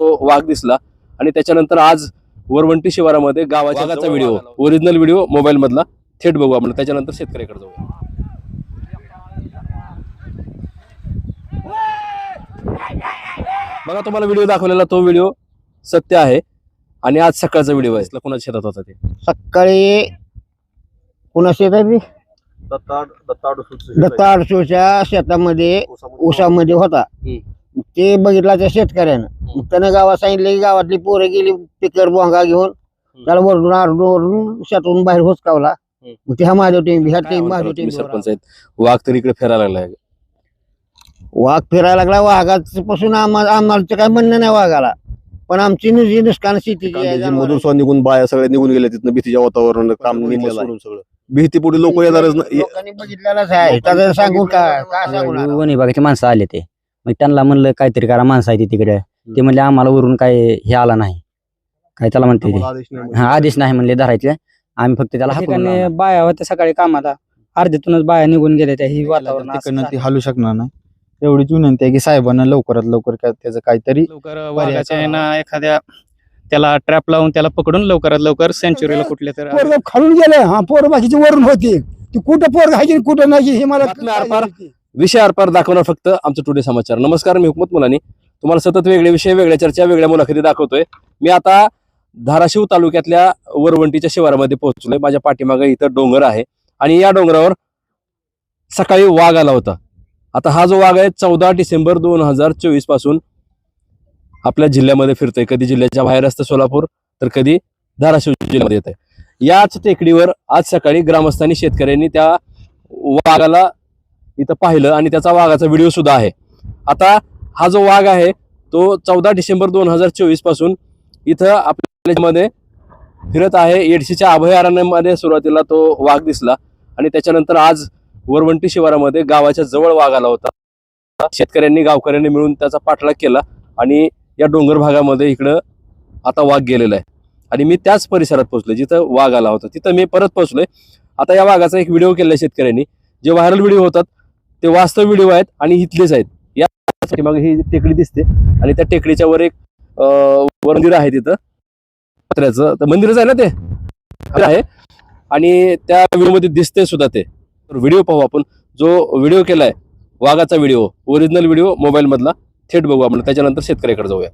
तो वाघ दिसला. आणि त्याच्यानंतर आज वरवंटी शिवारामध्ये गावाच्या व्हिडिओ ओरिजिनल व्हिडिओ मोबाईल मधला थेट बघू आपण. त्याच्यानंतर शेतकऱ्याकडे जाऊ. बघा तुम्हाला व्हिडिओ दाखवलेला तो व्हिडिओ सत्य आहे. आणि आज सकाळचा व्हिडिओ आहे. कोणाच्या शेतात होता ते? सकाळी पुन्हा शेतात दत्ता अडसूच्या शेतामध्ये ऊसामध्ये. होता. ते बघितला त्या शेतकऱ्यानं. त्यानं गावात सांगितलं की गावातली पोरं गेली पिकर बोंगा घेऊन त्याला वरडून आरडून ओरडून शेतातून बाहेर हुसकावला. हम्म. मग ते हा महादेव टीम ह्या म्हणतात महादेव सरपंच आहेत? वाघ तर इकडे फिरायला लागलाय. वाघ फिरायला लागला वाघाच पासून आम्हाला आम्हाला काय म्हणणं नाही वाघाला. पण आमची नुजी नुकसान शेतीची आहे. कांद्याची मधून स्व निघून बाया सगळे निघून गेले तिथं भीतीच्या वातावरण काम. सोडून सगळं. भीतीपुढे लोक येणारच नाही. लोकांनी बघितलेलाच आहे. त्याचं काय सांगून आता? वणी बागाचे माणसं आले ते. मग त्यांना म्हणलं काहीतरी करा माणसं आहे ती तिकडे. ते म्हणले आम्हाला वरून काय हे आला नाही. काय त्याला म्हणते ते. आम्हाला आदेश नाही हा आदेश नाही म्हणले धरायचे. आम्ही फक्त त्याला ठिकाणी लावलं. बाया होत्या सकाळी कामाला. अर्ध्यातूनच बाया निघून गेल्या त्या ही वातावरण तिकडनं ती. हलू शकणार नाही. एवढीच विनंती आहे की साहेबांना लवकरात लवकर काय त्याचं काहीतरी लवकर वाघाच्या ह्यानं एखाद्या त्याला ट्रॅप लावून त्याला पकडून लवकरात लवकर सेंचुरीला कुठले तर पोरग खालून गेले. हा पोर बाकीचे वरून होते. ती कुठं पोर घ्यायची कुठं नाही हे मला बातम्या आरपार. विषय आरपार दाखवणार फक्त आमचं टुडे समाचार. नमस्कार मी हुकमत मुलानी. तुम्हाला सतत वेगळे विषय वेगळ्या चर्चा वेगळ्या मुलाखती दाखवतोय. मी आता धाराशिव तालुक्यातल्या वरवंटीच्या शिवारामध्ये पोहोचलोय. माझ्या पाठीमागे इथं डोंगर आहे आणि या डोंगरावर सकाळी वाघ आला होता. आता हा जो वाघ आहे चौदा डिसेंबर दोन हजार चोवीसपासून आपल्या जिल्ह्यामध्ये फिरतोय. कधी जिल्ह्याच्या बाहेर असतं सोलापूर तर कधी धाराशिव जिल्ह्यामध्ये येत आहे याच टेकडीवर आज सकाळी ग्रामस्थांनी शेतकऱ्यांनी त्या वाघाला इथं पाहिलं आणि त्याचा वाघाचा व्हिडिओ सुद्धा आहे. आता हा जो वाघ आहे तो चौदा डिसेंबर दोन हजार चोवीसपासून इथं आपल्यामध्ये फिरत आहे. येडशीच्या अभयारण्यामध्ये सुरुवातीला तो वाघ दिसला आणि त्याच्यानंतर आज वरवंटी शिवारामध्ये गावाच्या जवळ वाघ आला होता. शेतकऱ्यांनी गावकऱ्यांनी मिळून त्याचा पाठलाग केला आणि या डोंगर भागामध्ये इकडं आता वाघ गेलेला आहे. आणि मी त्याच परिसरात पोहोचलोय जिथं वाघ आला होता. तिथं मी परत पोहोचलोय. आता या वाघाचा एक व्हिडिओ केला शेतकऱ्यांनी. जे व्हायरल व्हिडिओ होतात ते वास्तव व्हिडिओ आहेत आणि इथलेच आहेत. यासाठी मग ही टेकडी दिसते आणि त्या टेकडीच्या वर एक मंदिर आहे तिथं. पत्र्याचं. तर मंदिरच आहे ना ते? आहे. आणि त्या व्हिडिओमध्ये दिसते सुद्धा ते. व्हिडिओ पाहू आपण. जो व्हिडिओ केलाय वाघाचा व्हिडिओ ओरिजिनल व्हिडिओ मोबाईल मधला थेट बघू आपण. त्याच्यानंतर शेतकऱ्याकडे जाऊया.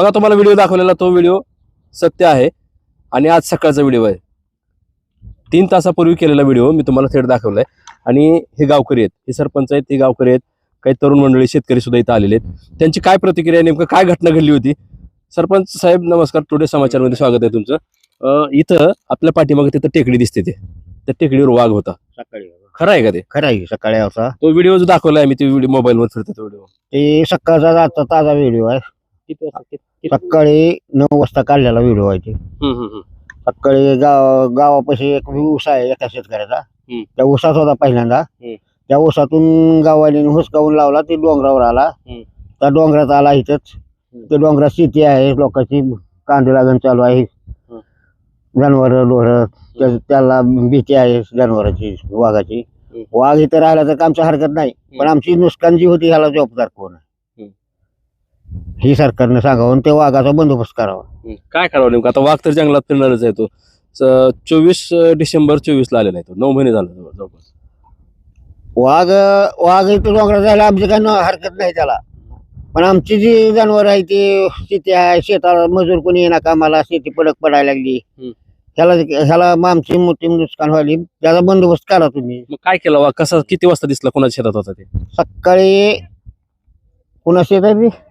बघा तुम्हाला व्हिडिओ दाखवलेला तो व्हिडिओ सत्य आहे आणि आज सकाळचा व्हिडिओ आहे. तीन तासापूर्वी केलेला व्हिडिओ मी तुम्हाला थेट दाखवलाय. आणि हे गावकरी आहेत हे सरपंच आहेत हे गावकरी आहेत काही तरुण मंडळी शेतकरी सुद्धा इथं आलेले आहेत. त्यांची काय प्रतिक्रिया आहे, नेमकं काय घटना घडली होती? सरपंच साहेब नमस्कार. टुडे समाचारमध्ये स्वागत आहे तुमचं. इथं आपल्या पाठीमागे तिथं टेकडी दिसते ते. त्या टेकडीवर वाघ होता. सकाळी. खरं आहे का ते? खरं आहे सकाळी होता तो व्हिडिओ जो दाखवलाय मी ते व्हिडिओ मोबाईलवर फिरतो तो व्हिडिओ ते सकाळचा ताजा व्हिडिओ आहे. किती वाजता? किती- किती- सकाळी नऊ वाजता काढलेला व्हिडिओ आहे ते. हम्म, हम्म, हम्म. सकाळी गाव गावापाशी एक ऊस आहे एका शेतकऱ्याचा. हम्म. त्या ऊसात होता पहिल्यांदा. हम्म. त्या ऊसातून गावाने हुसकावून लावला? ते डोंगरावर आला. हम्म. त्या डोंगरात आला इथंच. ते डोंगरात शेती आहे लोकांची कांदे लागण चालू आहे. जनावर डोर त्याला भीती आहे जनावरांची वाघाची. हम्म. वाघ इथं राहिला तर आमची हरकत नाही. पण आमची नुकसान जी होती ह्याला जबाबदार कोण आहे? ही सरकारने सांगावं आणि ते वाघाचा बंदोबस्त करावा. काय करावं नेमकं? आता वाघ तर जंगलात फिरणारच आहे तो. चोवीस डिसेंबर चोवीस ला आलेला आहे तो. नऊ महिने झाले जवळ- जवळपास. वाघ वाघ इथं डोंगरात जायला आमची काही न- हरकत नाही त्याला. पण आमची जी जनावर आहे ती शेती आहे शेताला मजूर कोणी येणार कामाला शेती पडक पडायला लागली. हम्म. ह्याला ह्याला मग आमची मोठी नुकसान व्हायली. त्याचा बंदोबस्त करा तुम्ही. मग काय केलं वाघ? कसा किती वाजता दिसला कोणाच्या शेतात होता ते? सकाळी कुणा शेत आहे ते?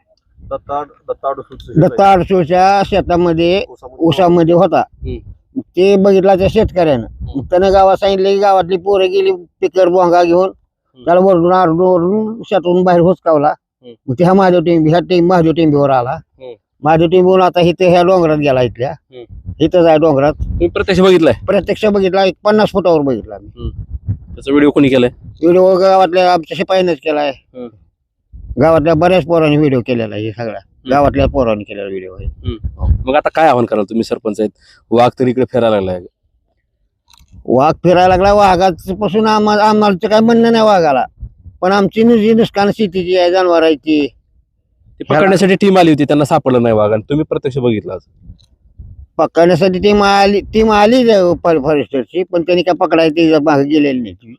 दत्ता अडसूळच्या शेतामध्ये ऊसामध्ये होता. ते बघितला त्या शेतकऱ्यानं. त्यानं गावात सांगितलं की गावातली पोरं गेली पिकर बोंगा घेऊन त्याला वरडून आरडून शेतातूून बाहेर हुसकावला. हम्म. मग ते हा महादेव टेंबी ह्या टेंब महादेव टेंबीवर आला. महादेव टेंबीवरून आता इथं ह्या डोंगरात गेला इथल्या. इथंच आहे डोंगरात. प्रत्यक्ष बघितलाय? प्रत्यक्ष बघितला एक पन्नास फुटावर बघितला मी. त्याचा व्हिडिओ कोणी केलाय? व्हिडिओ गावातल्या आमच्या शिपाईनंच केलाय. गावातल्या बऱ्याच पोरांनी व्हिडिओ केलेला आहे हे सगळा. गावातल्या पोरांनी केलेला व्हिडिओ आहे. मग आता काय आव्हान कराल तुम्ही सरपंच आहेत वाघ तर इकडे फिरायला लागलाय. वाघ फिरायला लागला वाघाच पासून आम्हाला आम्हाला काय म्हणणं नाही वाघाला. पण आमची नु- जी नुकसान शेतीची आहे जनावरांची ते पकडण्यासाठी टीम आली होती त्यांना सापडलं नाही वाघ आणि तुम्ही प्रत्यक्ष बघितलं. पकडण्यासाठी टीम आली टीम आली फॉरेस्टरची पण त्यांनी काय पकडायची मागे गेलेली नाही ती.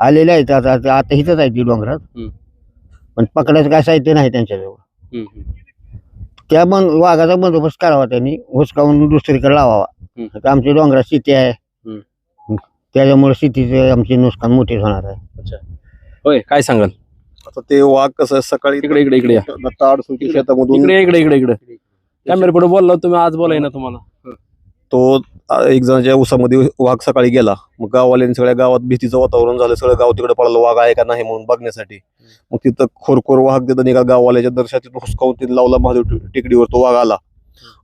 आलेले आहेत आता आता आता इथंच आहे ती डोंगरात. हम्म. पण पकडायचं काय साहित्य नाही त्यांच्याजवळ. त्या बंद वाघाचा बंदोबस्त करावा त्यांनी हुसकावून दुसरीकडे लावावा. आता आमची डोंगरात शेती आहे. त्याच्यामुळे शेतीचे आमचे नुकसान मोठे होणार आहे. होय काय सांगाल? आता ते वाघ कसं सकाळी इकडे इकडे इकडे या. दत्ता अडसूळच्या शेतामधून इकडे इकडे इकडे इकडे. कॅमेरा पुढे बोलला तुम्ही आज बोलाय ना तुम्हाला. तो एक जणाच्या उसामध्ये वाघ सकाळी गेला. मग गाववाल्यांनी सगळ्या गावात भीतीचं वातावरण झालं. सगळं गाव तिकडे पडलं. वाघ आहे का नाही म्हणून बघण्यासाठी. मग तिथं खोरखोर वाघ तिथं एका गाववाल्याच्या दर्शातून हुसकावून तिथं लावला महादेव टेकडीवर. तो वाघ आला.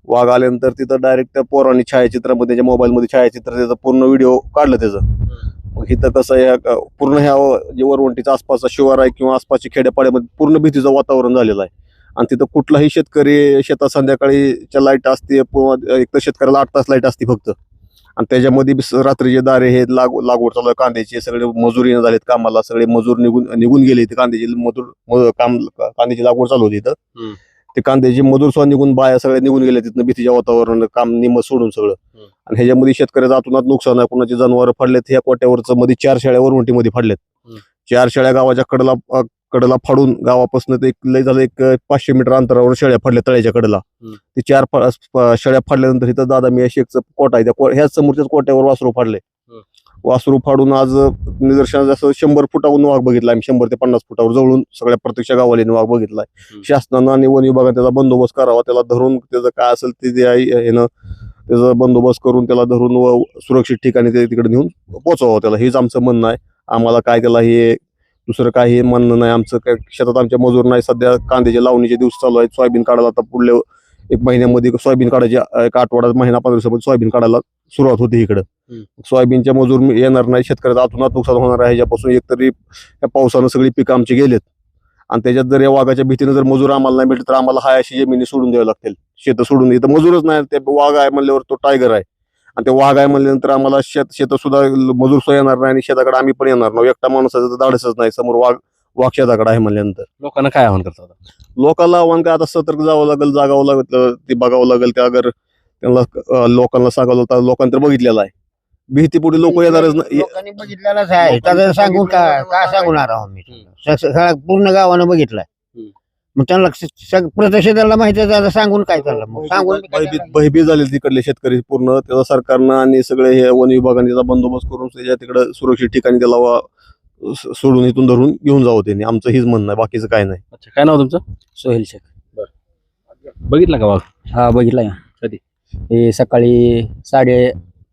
वाघ आल्यानंतर तिथं डायरेक्ट त्या पोरांनी छायाचित्रामध्ये त्याच्या मोबाईलमध्ये छायाचित्र त्याचा पूर्ण व्हिडिओ काढलं त्याचं. मग इथं कसं ह्या- पूर्ण ह्या जे वरवंटीचा आसपासचा शिवार आहे किंवा आसपासच्या खेड्यापाड्यामध्ये पूर्ण भीतीचं वातावरण झालेलं आहे. आणि तिथं कुठलाही शेतकरी शेतात संध्याकाळीच्या लाइट असते एक तर शेतकऱ्याला आठ तास लाइट असते फक्त आणि त्याच्यामध्ये रात्रीचे दारे हे लाग लागवड चालू आहे कांद्याचे सगळे मजूर झालेत कामाला सगळे मजूर निघून निघून गेले इथे कांद्याची मजूर काम कांद्याची लागवड चालू होती इथं. ते कांद्याचे मजूर सुद्धा निघून बाया सगळे निघून गेले तिथनं भीतीच्या वातावरण काम निम सोडून सगळं. आणि ह्याच्यामध्ये शेतकऱ्याचं आतूनात नुकसान आहे कोणाचे जनावर फडलेत ह्या कोट्यावरचं मध्ये चार शेळ्या वरवंटीमध्ये हम्म. चार शेळ्या गावाच्या कडला कडला फाडून गावापासून ते एक लय झालं एक पाचशे मीटर अंतरावर शेळ्या फडल्या तळ्याच्या कडला. ते चार शेळ्या फाडल्यानंतर इथं दादा मी शेकचं कोटा आहे त्या ह्याच समोरच्याच कोट्यावर वासरू फाडले. वासरू फाडून आज निदर्शनास जसं शंभर फुटावरून वाघ बघितला आम्ही शंभर ते पन्नास फुटावर जवळून सगळ्या प्रत्यक्ष गावाल्याने वाघ बघितलाय. शासनानं आणि वन विभागाने त्याचा बंदोबस्त करावा त्याला धरून त्याचं काय असेल ते ह्यानं त्याचा बंदोबस्त करून त्याला धरून व सुरक्षित ठिकाणी ते तिकडे नेऊन पोचवावं त्याला हेच आमचं म्हणणं आहे आम्हाला काय त्याला हे दुसरं काही हे म्हणणं नाही. आमचं काय शेतात आमच्या मजूर नाही. सध्या कांद्याचे लावणीचे दिवस चालू आहेत. सोयाबीन काढायला आता पुढल्या एक महिन्यामध्ये सोयाबीन काढायची एक आठवडा महिना पंधरा दिवसामध्ये सोयाबीन काढायला सुरुवात होते इकडं. सोयाबीनच्या मजूर येणार नाही. शेतकऱ्याचं आतूनात नुकसान होणार आहे. ह्याच्यापासून एकतरी या पावसानं सगळी पिकं आमची गेलेत. आणि त्याच्यात जर या वाघाच्या भीतीने जर मजूर आम्हाला नाही भेटले तर आम्हाला हाय अशी जमिनी सोडून द्यावी लागतील. शेतं सोडून. इथं मजूरच नाही. ते वाघ आहे म्हणल्यावर तो टायगर आहे. आणि ते वाघ आहे म्हणल्यानंतर आम्हाला शेत शेत सुद्धा मजूर सुद्धा येणार नाही आणि शेताकडे आम्ही पण येणार नाही. एकटा माणसाचं तर धाडसच नाही. समोर वाघ वाघ शेताकडे आहे म्हणल्यानंतर. लोकांना काय आव्हान करतात? लोकांना आव्हान काय आता सतर्क जावं लागेल जागावं लागेल ते बघावं लागेल त्या अगर त्यांना लोकांना सांगावं लागतं लोकांनी तर बघितलेलं आहे. भीती पुढे लोक येणारच नाही. लोकांनी बघितलेलाच आहे. त्याचं सांगून काय काय सांगणार आहोत मी सगळ्या पूर्ण गावानं बघितलाय. हम्म. मग त्यांना सग- त्यांना माहिती आहे आता सांगून काय चाललं? मग सांगून भयभीत भयभीत झाले तिकडले शेतकरी पूर्ण. त्याचा सरकारनं आणि सगळे हे वन विभागाने त्याचा बंदोबस्त करून त्याच्या तिकडे सुरक्षित ठिकाणी त्याला वा- स- सोडून इथून धरून घेऊन जावं त्यांनी. आमचं हीच म्हणणं आहे बाकीचं काय नाही. अच्छा काय नाव तुमचं? सोहेल शेख. बघितलं का वाघ? हा बघितला कधी? हे सकाळी साडे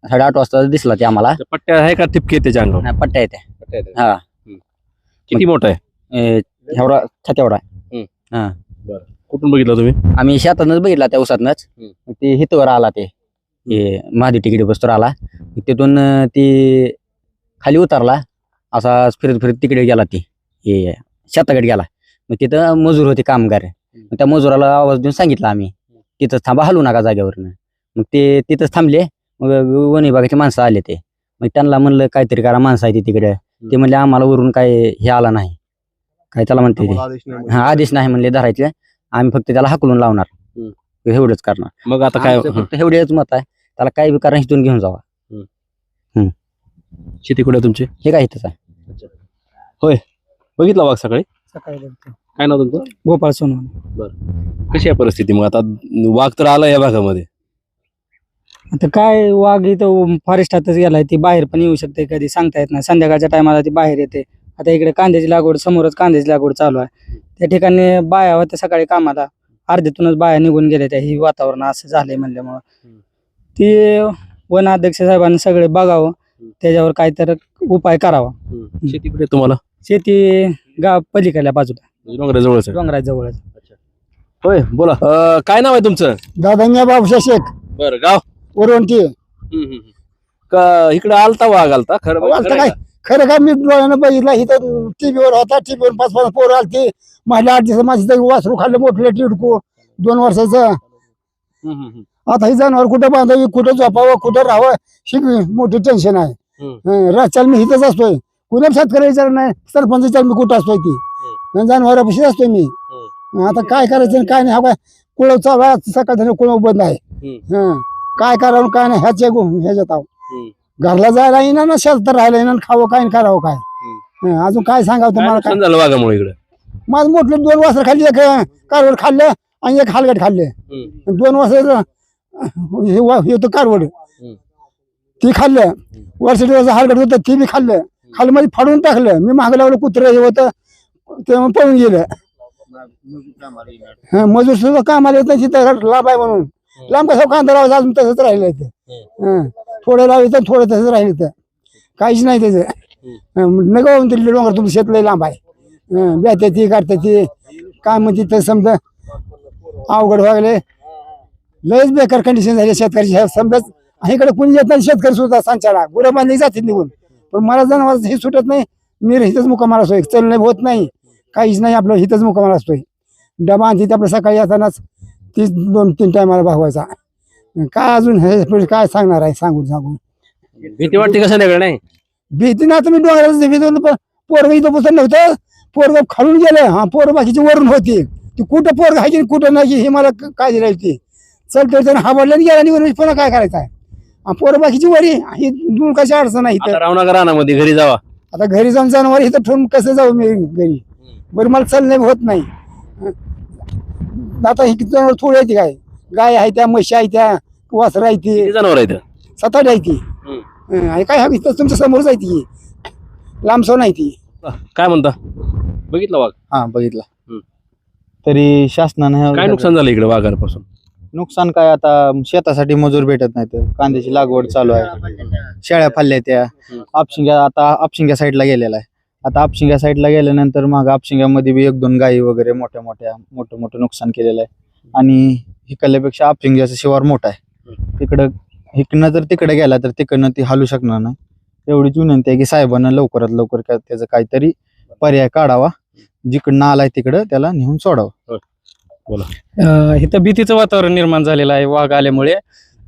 साडेआठ वाजता दिसला ते आम्हाला. त्या पट्ट्या आहे का टिपके त्याच्या अंगावर? नाही, पट्ट्या येते पट्ट्या आहेत. हा. किती मोठा आहे? ए, छात्या कुठून बघितलं तुम्ही? आम्ही शेतातच बघितला त्या उसातनच. ते हितवर आला ते. हे महादी तिकीट बसतो आला. तिथून अं, ती खाली उतरला. असा फिरत फिरत तिकडे गेला ती. हे शेताकडे गेला. मग तिथं मजूर होते कामगार. मग त्या मजुराला आवाज देऊन सांगितलं आम्ही. तिथंच थांबा हलू नका जागेवरनं. मग ते तिथंच थांबले. मग वन विभागाचे माणसं आले ते. मग त्यांना म्हणलं काहीतरी करा माणसं आहे ती तिकडे ते म्हणले आम्हाला वरून काय हे आला नाही. काय त्याला म्हणते ते? आम्हाला आदेश नाही हा आदेश नाही म्हणले धरायचे. आम्ही फक्त त्याला हाकलून लावणार. एवढंच करणार. मग आता काय? आमचं फक्त एवढेच मत आहे. त्याला काही बी कारण इथून घेऊन जावा. शेती कुठे तुमची? हे काय इथंच आहे. बघितला वाघ सकाळी? सकाळी बघतो. काय नाव तुमचं? गोपाळ सोनवणे. कशी आहे परिस्थिती मग? आता वाघ तर आला या भागामध्ये. आता काय वाघ इथं फॉरेस्टातच गेलाय ती बाहेर पण येऊ शकते कधी सांगता येत नाही. संध्याकाळच्या टायमाला ती बाहेर येते. आता इकडे कांद्याची लागवड समोरच कांद्याची लागवड चालू आहे. त्या ठिकाणी बाया होत्या सकाळी कामाला. अर्ध्यातूनच बाया निघून गेल्या त्या ही वातावरण असं झालंय म्हणल्यामुळं. ती वन अध्यक्ष साहेबांनी सगळे बघावं त्याच्यावर काहीतरी उपाय करावा. शेती कुठे तुम्हाला? शेती गाव पलीकडल्या बाजूला. डोंगराजवळच आहे. डोंगराच्या जवळच. होय बोला. अं, काय नाव आहे तुमचं? दादा बाबूशा शेख. बरं गाव? वरवंटी का इकडे आलता वाघ आलता? खरं आलता खरं आहे काय? का? खरं काय मी डोळ्यानं बघितला इथं टीव्हीवर होता टीव्हीवर पाच पाच पोरं आलती. माझ्या आठ दिवस माझी तरी वासरू खाल्लं मोठलं टिडकू दोन वर्षाचं. आता ही जनावर कुठं बांधावी कुठं झोपावं कुठं राहावं ही मोठी टेन्शन आहे. हं, रातच्याल मी इथंच असतोय. कुणा शेतकरी विचार नाही सरपंच विचार मी कुठं असतोय ती? जनावरापाशी असतोय मी. आता काय करायचं काय नाही हा काय कुळव चालू सकाळ कुळव बंद आहे. हं, काय करावं काय नाही ह्याच्या गो- ह्याच्यात आहो. घरला जायला येईना ना शेतात राहायला आणि खावं काय आणि करावं काय? हं, अजून काय सांगावं काय तुम्हाला काय नुकसान झालं वाघामुळे इकडे? माझं मोठले दोन वासर खाल्ली एक कारवड खाल्लं आणि एक हालगट खाल्ले. दोन वासर हे वा- हे होतं कारवड. ती खाल्लं. वर्ष दिवस हालगट होतं ते बी खाल्लं. खाल्लं मध्ये फाडून टाकलं. मी मागं लावलं कुत्रं हे होतं ते मग पळून गेलं. हं, मजूर सुद्धा कामाला येत नाही तिथं लांब आहे म्हणून. लांब कसं कांदा लावायचं अजून तसंच राहिलं ते. हं, थोडं लावायचं थोडं तसंच राहिलं तर काहीच नाही त्याचं. नका दिल्ली डोंगर तुमचं शेत लय लांब आहे. बेत्या ती काढते ती काय म्हणते तर समजा अवघड व्हायले लयच बेकार कंडिशन झाली हे समजाच इकडे कुणी येत नाही शेतकरी सुद्धा सांचाडा गुरं बांधली जाते निघून. पण मला जनावर हे सुटत नाही. मी हिथंच मुकामार असतोय. चलणे होत नाही. काहीच नाही आपलं हिथंच मुकामार असतोय. डबा आणते आपलं सकाळी येतानाच. तीच दोन तीन टायमाला भागवायचा. काय अजून हे पुढे काय सांगणार आहे? सांगून सांगून भीती वाटते का संध्याकडे नाही. भीती ना तुम्ही डोंगराला भीती पोरग इथं बसत नव्हतं. पोरग खालून गेलं हा पोरं बाकीची वरून होती. ती कुठं पोरग आहे कुठं नाही हे मला क- काय राहील ती. चल तर हा वडिलांनी गेला निघून पुन्हा काय करायचं आहे? हा, पोरं बाकीची वरी ही दूर कशी अडचण आहे इथं? रावणागर रानामध्ये घरी जावा. आता घरी जाऊन जनावर इथं ठेवून कसं जाऊ मी घरी? बरं मला चालणे होत नाही. आता ही जनावर थोडी आहे ती काय? गाय आहे त्या म्हशी आहे त्या वासर आहे ती जनावर आहेत? सताट आहे ती हं, आणि काय हा इथं तुमच्या समोरच आहे ती. लांबसो नाही ती. काय म्हणता? बघितलं वाघ? हा बघितला. हम्म. तरी शासनानं काय नुकसान झालं इकडे वाघापासून? नुकसान काय आता शेतासाठी मजूर भेटत नाहीत. कांद्याची लागवड चालू आहे. शेळ्या फाल्ल्या त्या. आपशिंग्या आता आपशिंग्या साईडला गेलेला आहे. आता आपशिंग्या साईडला गेल्यानंतर मग आपशिंग्यामध्ये बी एक दोन गायी वगैरे मोठ्या मोठ्या मोठं मोठं नुकसान केलेलं आहे. आणि हिकल्यापेक्षा आपशिंग्याचं शिवार मोठा आहे. तिकडं हिकडनं जर तिकडे गेला तर तिकडनं ती हलू शकणार नाही. एवढीच विनंती आहे की साहेबांना लवकरात लवकर त्याचं काहीतरी पर्याय काढावा. जिकडनं आलाय तिकडं त्याला नेऊन सोडावं. अं, इथं भीतीचं वातावरण निर्माण झालेलं आहे वाघ आल्यामुळे.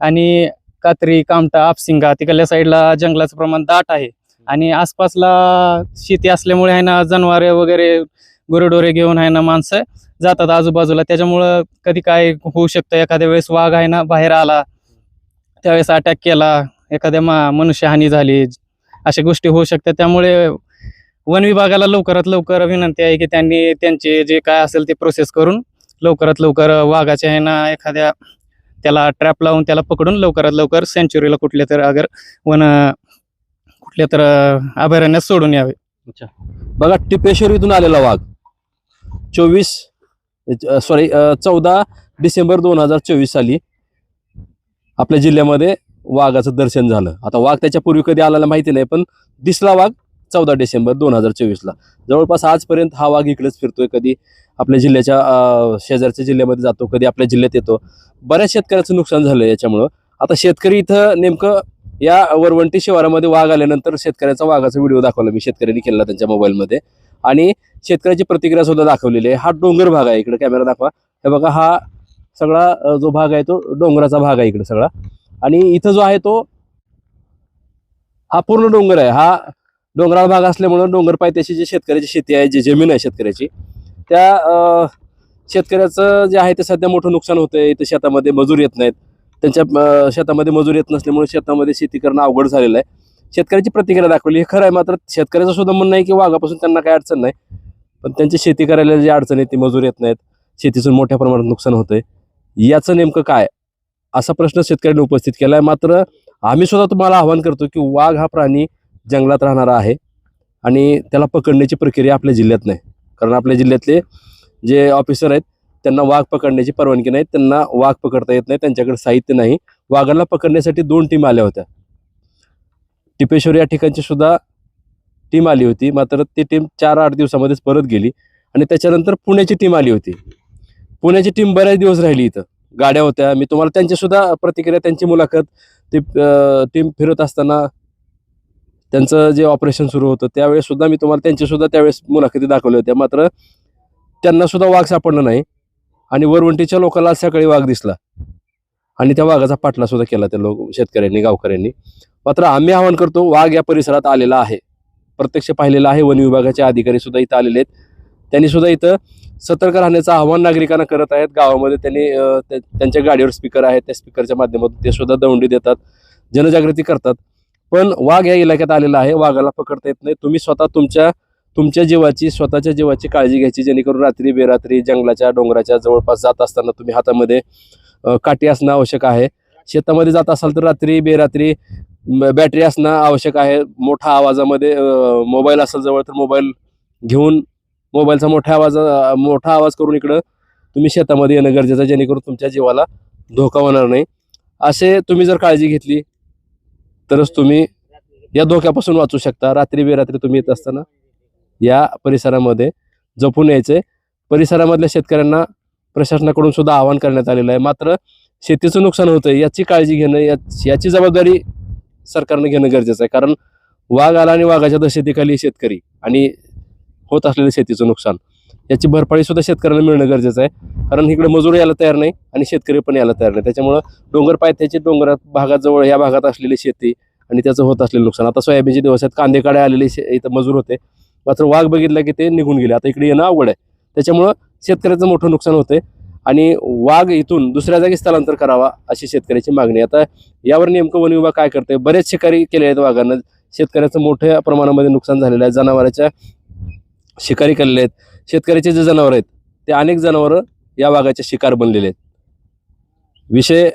आणि कात्री कामटा आपसिंगा तिकडल्या साईडला जंगलाचं प्रमाण दाट आहे. आणि आसपासला शेती असल्यामुळे आहे ना जनावरे वगैरे गुरेढोरे घेऊन आहे ना माणसं जातात आजूबाजूला. त्याच्यामुळं कधी काय होऊ शकतं? एखाद्या वेळेस वाघ आहे ना बाहेर आला त्यावेळेस अटॅक केला एखाद्या मा मनुष्यहानी झाली अशा गोष्टी होऊ शकतात. त्यामुळे वन विभागाला लवकरात लवकर विनंती आहे की त्यांनी त्यांचे जे काय असेल ते प्रोसेस करून लवकरात लवकर वाघाच्या ना एखाद्या त्याला ट्रॅप लावून त्याला पकडून लवकरात लवकर सेंच्युरीला कुठल्या तर अगर वन कुठल्या तर अभयारण्यात सोडून यावे. बघा टिपेश्वरीतून आलेला वाघ. चोवीस सॉरी चौदा डिसेंबर दोन हजार चोवीस साली आपल्या जिल्ह्यामध्ये वाघाचं दर्शन झालं. आता वाघ त्याच्या पूर्वी कधी आलेला माहिती नाही पण दिसला वाघ चौदा डिसेंबर दोन हजार चोवीसला. जवळपास आजपर्यंत हा वाघ इकडेच फिरतोय कधी आपल्या जिल्ह्याच्या शेजारच्या जिल्ह्यामध्ये जातो कधी आपल्या जिल्ह्यात येतो. बऱ्याच शेतकऱ्याचं नुकसान झालं याच्यामुळं. आता शेतकरी इथं नेमकं या वरवंटी शिवारामध्ये वाघ आल्यानंतर शेतकऱ्याचा वाघाचा व्हिडिओ दाखवला मी शेतकऱ्यांनी केला त्यांच्या मोबाईलमध्ये. आणि शेतकऱ्याची प्रतिक्रिया सुद्धा दाखवलेली आहे. हा डोंगर भाग आहे इकडे कॅमेरा दाखवा. हे बघा हा सगळा जो भाग आहे तो डोंगराचा भाग आहे इकडे सगळा. आणि इथं जो आहे तो हा पूर्ण डोंगर आहे. हा डोंगराळ भाग असल्यामुळं डोंगर पायथ्याशी जी शेतकऱ्याची शेती आहे जी जमीन आहे शेतकऱ्याची त्या शेतकऱ्याचं जे आहे ते सध्या मोठं नुकसान होतं इथं शेतामध्ये मजूर येत नाहीत. त्यांच्या शेतामध्ये मजूर येत नसल्यामुळे शेतामध्ये शेती करणं अवघड झालेलं आहे. शेतकऱ्याची प्रतिक्रिया दाखवली. हे खरं आहे मात्र शेतकऱ्याचं सुद्धा म्हणणं आहे की वाघापासून त्यांना काही अडचण नाही. पण त्यांची शेती करायला जी अडचण आहे ती मजूर येत नाहीत. शेतीतून मोठ्या प्रमाणात नुकसान होतंय. याचं नेमकं काय? असा प्रश्न शेतकऱ्यांनी उपस्थित केला आहे मात्र आम्ही सुद्धा तुम्हाला आवाहन करतो की वाघ हा प्राणी जंगलात राहणारा आहे आणि त्याला पकडण्याची प्रक्रिया आपल्या जिल्ह्यात नाही. कारण आपल्या जिल्ह्यातले जे ऑफिसर आहेत त्यांना वाघ पकडण्याची परवानगी नाही त्यांना वाघ पकडता येत नाही त्यांच्याकडे साहित्य नाही. वाघाला पकडण्यासाठी दोन टीम आल्या होत्या. टिपेश्वर या ठिकाणची सुद्धा टीम आली होती. मात्र ती टीम चार आठ दिवसामध्येच परत गेली आणि त्याच्यानंतर पुण्याची टीम आली होती. पुण्याची टीम बऱ्याच दिवस राहिली इथं. गाड्या होत्या. मी तुम्हाला त्यांची सुद्धा प्रतिक्रिया त्यांची मुलाखत ती टीम फिरत असताना त्यांचं जे ऑपरेशन सुरू होतं त्यावेळेस सुद्धा मी तुम्हाला त्यांची सुद्धा त्यावेळेस मुलाखती दाखवल्या होत्या. मात्र त्यांना सुद्धा वाघ सापडला नाही आणि वरवंटीच्या लोकांना सकाळी वाघ दिसला. आणि त्या वाघाचा पाठला सुद्धा केला त्या लोक शेतकऱ्यांनी गावकऱ्यांनी. मात्र आम्ही आवाहन करतो वाघ या परिसरात आलेला आहे. प्रत्यक्ष पाहिलेला आहे. वन विभागाचे अधिकारी सुद्धा इथं आलेले आहेत. त्यांनी सुद्धा इथं सतर्क राहण्याचं आव्हान नागरिकांना करत आहेत. गावामध्ये त्यांनी त्या- त्यांच्या गाडीवर स्पीकर आहेत. त्या स्पीकरच्या माध्यमातून ते सुद्धा दौंडी देतात. जनजागृती करतात. पण वाघ या इलाक्यात आलेला आहे. वाघाला पकडता येत नाही. तुम्ही स्वतः तुमच्या तुमच्या जीवाची स्वतःच्या जीवाची काळजी घ्यायची. जेणेकरून रात्री बेरात्री जंगलाच्या डोंगराच्या जवळपास जात असताना तुम्ही हातामध्ये काठी असणं आवश्यक आहे. शेतामध्ये जात असाल तर रात्री बेरात्री बॅटरी असणं आवश्यक आहे. मोठा आवाजामध्ये मोबाईल असेल जवळ तर मोबाईल घेऊन मोबाईलचा मोठ्या आवाज मोठा आवाज करून इकडं तुम्ही शेतामध्ये येणं गरजेचं आहे जेणेकरून तुमच्या जीवाला धोका होणार नाही. असे तुम्ही जर काळजी घेतली तरच तुम्ही या धोक्यापासून वाचू शकता. रात्री बेरात्री तुम्ही येत असताना या परिसरामध्ये जपून यायचे परिसरामधल्या शेतकऱ्यांना प्रशासनाकडून सुद्धा आवाहन करण्यात आलेलं आहे. मात्र शेतीचं नुकसान होतं याची काळजी घेणं याची जबाबदारी सरकारनं घेणं गरजेचं आहे. कारण वाघ आला आणि वाघाच्या दहशतीखाली शेतकरी आणि होत असलेलं शेतीचं नुकसान. याची भरपाई सुद्धा शेतकऱ्यांना मिळणं गरजेचं आहे. कारण इकडे मजूर यायला तयार नाही आणि शेतकरी पण यायला तयार नाही. त्याच्यामुळं डोंगर पायथ्याची डोंगर भागाजवळ या भागात असलेली शेती आणि त्याचं होत असलेलं नुकसान. आता सोयाबीनचे दिवस आहेत. कांदे काढे आलेले शे- इथं मजूर होते. मात्र वाघ बघितला की ते निघून गेले. आता इकडे येणं अवघड आहे. त्याच्यामुळं शेतकऱ्याचं मोठं नुकसान होते आणि वाघ इथून दुसऱ्या जागी स्थलांतर करावा अशी शेतकऱ्याची मागणी आता यावर नेमकं वन विभाग काय करते बरेच शिकारी केले आहेत वाघांना. शेतकऱ्याचं मोठ्या प्रमाणामध्ये नुकसान झालेलं आहे. जनावरांच्या शिकारी केलेले आहेत. शेतकऱ्याचे जे जनावर आहेत ते अनेक जनावरं या वाघाचे शिकार बनलेले आहेत. विषय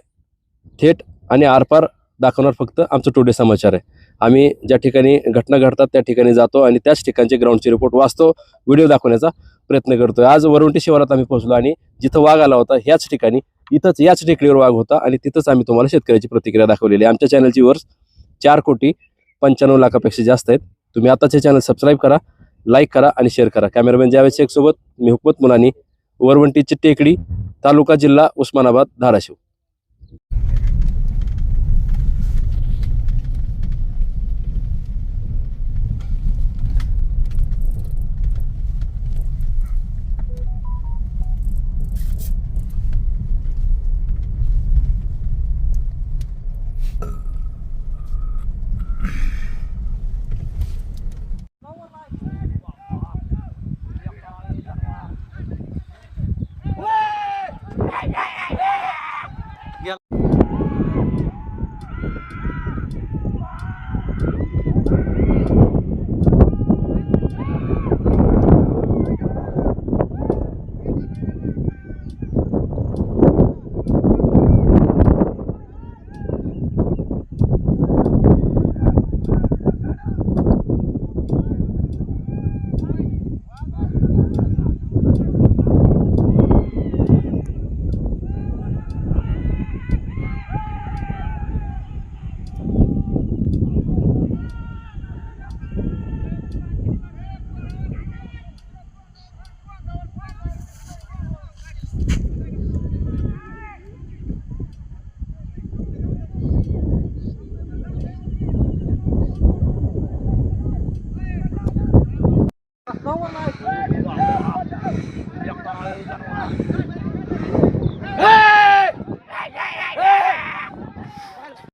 थेट आणि आरपार दाखवणार फक्त आमचं टुडे समाचार आहे. आम्ही ज्या ठिकाणी घटना घडतात त्या ठिकाणी जातो आणि त्याच ठिकाणचे ग्राउंडचे रिपोर्ट वाचतो व्हिडिओ दाखवण्याचा प्रयत्न करतो आज वरवंटी शिवारात आम्ही पोहोचलो आणि जिथं वाघ आला होता ह्याच ठिकाणी इथंच याच टेकडीवर वाघ होता आणि तिथंच आम्ही तुम्हाला शेतकऱ्याची प्रतिक्रिया दाखवलेली आहे. आमच्या चॅनलची वर्स चार कोटी पंच्याण्णव लाखापेक्षा जास्त आहेत. तुम्ही आताचे चॅनल सबस्क्राईब करा. लाईक करा आणि शेअर करा. कॅमेरामॅन जावेद शेखसोबत मी हुकमत मुलानी वरवंटीची टेकडी तालुका जिल्हा उस्मानाबाद धाराशिव.